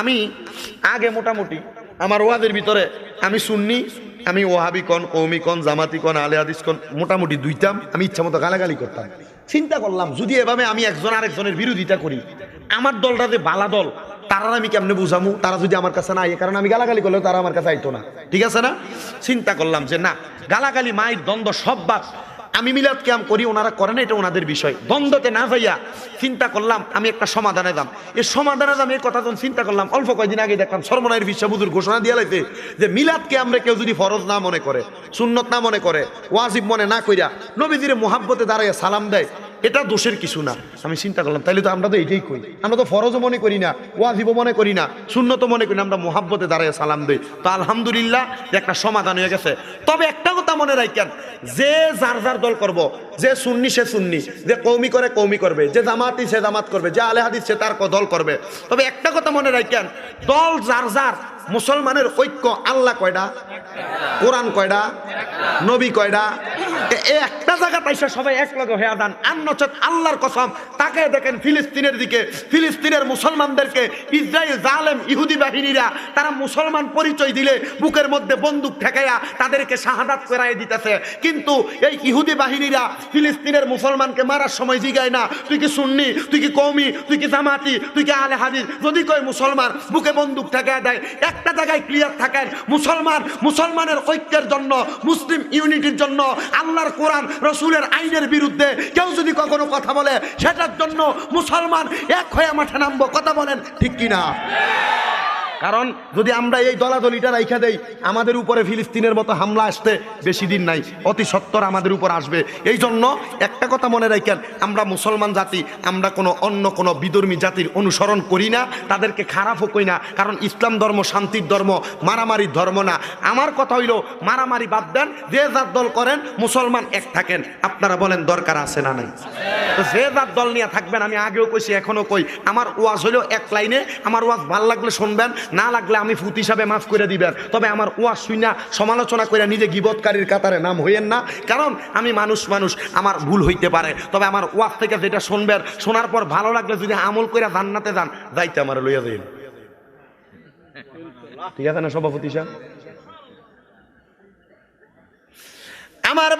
আমি আগে মোটামুটি আমার ওয়াদের ভিতরে আমি শুননি আমি ওহাবি কন কৌমি কন, জামাতি কন, আলে আদিস কন, মোটামুটি দুইতাম আমি ইচ্ছা মতো গালাগালি করতাম। চিন্তা করলাম, যদি এভাবে আমি একজন আরেকজনের বিরোধিতা করি, আমার দলটা যে বালা দল, তারা আমি কেমনে বুঝামু? তারা যদি আমার কাছে না আয়, কারণ আমি গালাগালি করলেও তারা আমার কাছে আইতো না। ঠিক আছে না? চিন্তা করলাম যে না, গালাগালি মায়ের দ্বন্দ্ব সব বাদ। আমি মিলাদ ক্যাম করি, ওনারা করেন, এটা ওনাদের বিষয়। দ্বন্দ্বতে না ভাইয়া চিন্তা করলাম, আমি একটা সমাধানে দাম এই সমাধানে দাম এই কথা যখন চিন্তা করলাম, অল্প কয়েকদিন আগে দেখলাম সর্বনায়ের বিশ্বাবুদুর ঘোষণা দিয়ে লাইতে যে মিলাদকে আমরা কেউ যদি ফরজ না মনে করে, সুন্নত না মনে করে, ওয়াজিব মনে না কইরা নবীজির মোহাব্বতে দাঁড়াইয়া সালাম দেয় এটা দোষের কিছু না। আমি চিন্তা করলাম, তাইলে তো আমরা তো এটাই করি। আমরা তো ফরজও মনে করি না, ওয়াজিবও মনে করি না শূন্যত মনে করি না, আমরা মোহাব্বতে দাঁড়ায় সালাম দিই। তো আলহামদুলিল্লাহ, একটা সমাধান হয়ে গেছে। তবে একটা কথা মনে রাখেন, যে যার যার দল করব, যে সুন্নি সে সুন্নি, যে কৌমি করে কৌমি করবে, যে জামাতি সে জামাত করবে, যে আলে হাদিস সে তার দল করবে। তবে একটা কথা মনে রাখেন, দল যার যার, মুসলমানের ঐক্য আল্লাহ কয়টা কোরআন কয়টা নবী এ একটা সবাই হয়ে আর নচেত আল্লাহর কসম, তাকে দেখেন ফিলিস্তিনের দিকে, ফিলিস্তিনের মুসলমানদেরকে, ইসরায়েল জালেম ইহুদি বাহিনীরা, তারা মুসলমান পরিচয় দিলে বুকের মধ্যে বন্দুক ঠেকাইয়া তাদেরকে শাহাদাত করাই দিতেছে। কিন্তু এই ইহুদি বাহিনীরা ফিলিস্তিনের মুসলমানকে মারার সময় জিগায় না, তুই কি সুন্নি? তুই কি কৌমি তুই কি জামাতি? তুই কি আলে হাদিস? যদি কয় মুসলমান, বুকে বন্দুক ঠেকায় দেয়, একটা জায়গায় ক্লিয়ার থাকেন, মুসলমান, মুসলমানের ঐক্যের জন্য, মুসলিম ইউনিটির জন্য আল্লাহর কোরআন রসুলের আইনের বিরুদ্ধে কেউ যদি কখনো কথা বলে, সেটার জন্য মুসলমান এক হয়ে মাঠে নামবো। কথা বলেন, ঠিক কিনা? কারণ যদি আমরা এই দলাদলিটা রাইখা দেই, আমাদের উপরে ফিলিস্তিনের মতো হামলা আসতে বেশি দিন নাই, অতি সত্তর আমাদের উপর আসবে। এই জন্য একটা কথা মনে রাখেন, আমরা মুসলমান জাতি, আমরা কোনো অন্য কোনো বিধর্মী জাতির অনুসরণ করি না, তাদেরকে খারাপও কই না, কারণ ইসলাম ধর্ম শান্তির ধর্ম, মারামারির ধর্ম না। আমার কথা হইল, মারামারি বাদ দেন, যে যার দল করেন, মুসলমান এক থাকেন। আপনারা বলেন, দরকার আছে না নাই? তো যে যার দল নিয়ে থাকবেন, আমি আগেও কইছি, এখনও কই, আমার ওয়াজ হইল এক লাইনে, আমার ওয়াজ ভালো লাগলে শুনবেন না লাগলে আমি ফুত হিসাবে মাফ করে দিবেন। তবে আমার ওয়াজ শুইনা, সমালোচনা করে নিজে গিবতকারীর কাতারে নাম হইয়েন না। কারণ আমি মানুষ মানুষ, আমার ভুল হইতে পারে। তবে আমার ওয়াজ থেকে যেটা শুনবেন, শোনার পর ভালো লাগলে যদি আমল করে জান্নাতে যান, যাইতে আমার লইয়া দিন ঠিক আছে না সভাপতি সাহেব? আমার